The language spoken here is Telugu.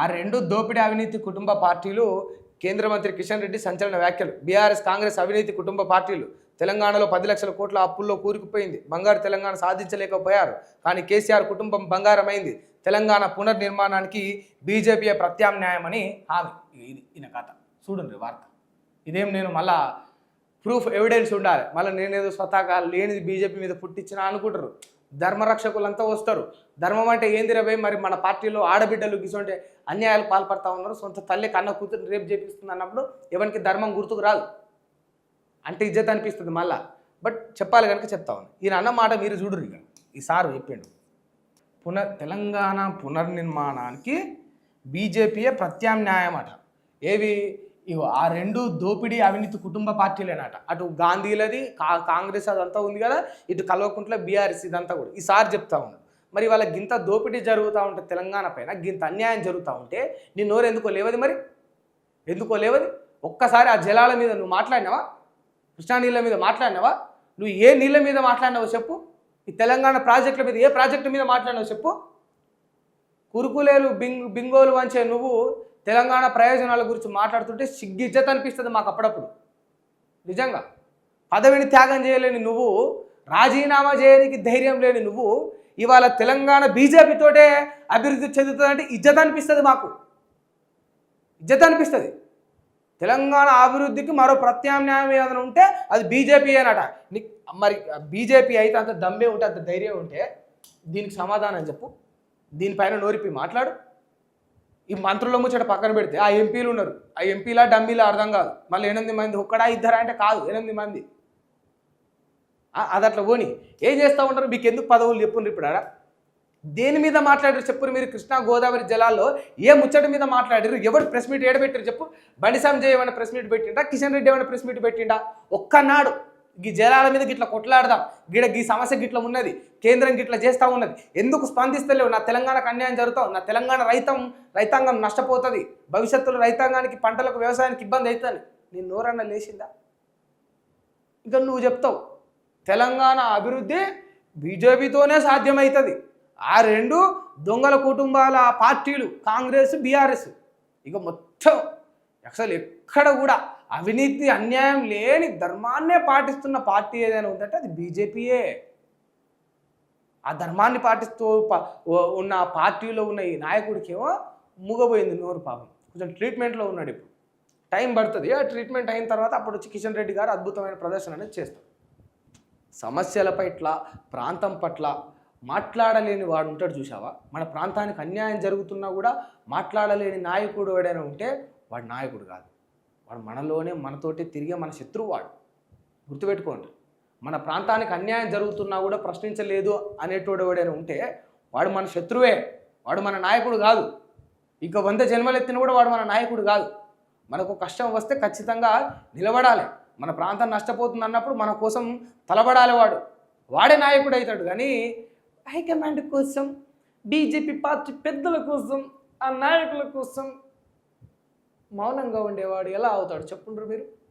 ఆ రెండు దోపిడీ అవినీతి కుటుంబ పార్టీలు కేంద్ర మంత్రి కిషన్ రెడ్డి సంచలన వ్యాఖ్యలు. బీఆర్ఎస్ కాంగ్రెస్ అవినీతి కుటుంబ పార్టీలు. తెలంగాణలో పది లక్షల కోట్ల అప్పుల్లో కూరుకుపోయింది. బంగారు తెలంగాణ సాధించలేకపోయారు. కానీ కేసీఆర్ కుటుంబం బంగారమైంది. తెలంగాణ పునర్నిర్మాణానికి బీజేపీ ప్రత్యామ్నాయమని హామీ. ఇది ఈయన కథ. చూడండి వార్త. ఇదేం నేను మళ్ళా ప్రూఫ్ ఎవిడెన్స్ ఉండాలి. మళ్ళీ నేనేదో స్వతహాగా లేనిది బీజేపీ మీద పుట్టించినా అనుకుంటారు. ధర్మరక్షకులంతా వస్తారు. ధర్మం అంటే ఏంది రవే మరి మన పార్టీలో ఆడబిడ్డలు గిసంటే అన్యాయాలు పాల్పడతా ఉన్నారు. సొంత తల్లి కన్న కూతురు రేపు చేపిస్తుంది అన్నప్పుడు ఎవరికి ధర్మం గుర్తుకు రాదు. అంటే ఇజ్జత్ అనిపిస్తుంది మళ్ళా. బట్ చెప్పాలి కనుక చెప్తా ఉన్నాను ఈయన అన్న మాట మీరు చూడరు ఇక ఈ సారు చెప్పిండు. పునర్ తెలంగాణ పునర్నిర్మాణానికి బీజేపీయే ప్రత్యామ్నాయం అట. ఏవి? ఇగో ఆ రెండు దోపిడీ అవినీతి కుటుంబ పార్టీలేనట. అటు గాంధీలది కా కాంగ్రెస్ అదంతా ఉంది కదా ఇటు కల్వకుంట్ల బీఆర్ఎస్ ఇదంతా కూడా. ఈసారి చెప్తా ఉన్నాడు మరి వాళ్ళ గింత దోపిడీ జరుగుతూ ఉంటే తెలంగాణ పైన గింత అన్యాయం జరుగుతూ ఉంటే నీ నోరు ఎందుకో లేవది మరి? ఎందుకో లేవది? ఒక్కసారి ఆ జలాల మీద నువ్వు మాట్లాడినావా? కృష్ణా నీళ్ళ మీద మాట్లాడినావా? నువ్వు ఏ నీళ్ళ మీద మాట్లాడినావో చెప్పు. ఈ తెలంగాణ ప్రాజెక్టుల మీద ఏ ప్రాజెక్టు మీద మాట్లాడినావో చెప్పు. కురుకులేలు బింగ్ బింగోలు వంచే నువ్వు తెలంగాణ ప్రయోజనాల గురించి మాట్లాడుతుంటే సిగ్గిజ్జత్ అనిపిస్తుంది మాకు అప్పుడప్పుడు. నిజంగా. పదవిని త్యాగం చేయలేని నువ్వు రాజీనామా చేయడానికి ధైర్యం లేని నువ్వు ఇవాళ తెలంగాణ బీజేపీతోటే అభివృద్ధి చెందుతుందంటే ఇజ్జత్ అనిపిస్తుంది మాకు. ఇజ్జత్ అనిపిస్తుంది. తెలంగాణ అభివృద్ధికి మరో ప్రత్యామ్నాయం ఏదైనా ఉంటే అది బీజేపీ అనట మరి బీజేపీ అయితే అంత దమ్మే ఉంటే అంత ధైర్యం ఉంటే దీనికి సమాధానం చెప్పు. దీనిపైన నోరిపి మాట్లాడు. ఈ మంత్రుల ముచ్చట పక్కన పెడితే ఆ ఎంపీలు ఉన్నారు. ఆ ఎంపీలా డమ్మీలా అర్థం కాదు. మళ్ళీ ఎనిమిది మంది ఒక్కడా ఇద్దరా అంటే కాదు ఎనిమిది మంది. అది అట్లా పోని. ఏం చేస్తూ ఉంటారు? మీకు ఎందుకు పదవులు చెప్పుండ్రు ఇప్పుడు ఆడ? దేని మీద మాట్లాడారు చెప్పు మీరు? కృష్ణా గోదావరి జలాల్లో ఏ ముచ్చట మీద మాట్లాడారు ఎవరు ప్రెస్ మీట్ ఏడబెట్టారు చెప్పు? బండి సంజయ్ ఏమైనా ప్రెస్ మీట్ పెట్టిండా? కిషన్ రెడ్డి ఏమైనా ప్రెస్ మీట్ పెట్టిండా? ఒక్కనాడు. ఈ జలాల మీద గిట్ల కొట్లాడదాం. గిడ ఈ సమస్య గిట్ల ఉన్నది. కేంద్రం గిట్ల చేస్తూ ఉన్నది. ఎందుకు స్పందిస్తలేవు? నా తెలంగాణకు అన్యాయం జరుగుతావు నా తెలంగాణ రైతం రైతాంగం నష్టపోతుంది. భవిష్యత్తులో రైతాంగానికి పంటలకు వ్యవసాయానికి ఇబ్బంది అవుతుంది నేను నోరన్న లేచిందా? ఇంకా నువ్వు చెప్తావు. తెలంగాణ అభివృద్ధి బీజేపీతోనే సాధ్యమవుతుంది ఆ రెండు దొంగల కుటుంబాల పార్టీలు కాంగ్రెస్ బీఆర్ఎస్. ఇక మొత్తం అసలు ఎక్కడ కూడా అవినీతి అన్యాయం లేని ధర్మాన్నే పాటిస్తున్న పార్టీ ఏదైనా ఉందంటే అది బీజేపీయే. ఆ ధర్మాన్ని పాటిస్తూ ప- ఉన్న పార్టీలో ఉన్న ఈ నాయకుడికేమో మూగబోయింది నోరు పాపం. కొంచెం ట్రీట్మెంట్లో ఉన్నాడు ఇప్పుడు. టైం పడుతుంది. ఆ ట్రీట్మెంట్ అయిన తర్వాత అప్పుడు వచ్చి కిషన్ రెడ్డి గారు అద్భుతమైన ప్రదర్శన అనేది చేస్తారు. సమస్యల పట్ల ప్రాంతం పట్ల మాట్లాడలేని వాడు ఉంటాడు చూసావా మన ప్రాంతానికి అన్యాయం జరుగుతున్నా కూడా మాట్లాడలేని నాయకుడు ఎవడైనా ఉంటే వాడు నాయకుడు కాదు. వాడు మనలోనే మనతోటే తిరిగే మన శత్రువు వాడు గుర్తుపెట్టుకోండి. మన ప్రాంతానికి అన్యాయం జరుగుతున్నా కూడా ప్రశ్నించలేదు అనేటోడు ఎవడైనా ఉంటే వాడు మన శత్రువే. వాడు మన నాయకుడు కాదు. ఇక వంద జన్మలు ఎత్తిన కూడా వాడు మన నాయకుడు కాదు. మనకు కష్టం వస్తే ఖచ్చితంగా నిలబడాలి. మన ప్రాంతం నష్టపోతుంది అన్నప్పుడు మన కోసం తలబడాలి వాడు. వాడే నాయకుడు అవుతాడు. కానీ హైకమాండ్ కోసం బీజేపీ పార్టీ పెద్దల కోసం ఆ నాయకుల కోసం మౌనంగా ఉండేవాడు ఎలా అవుతాడు? చెప్పుండ్రు మీరు?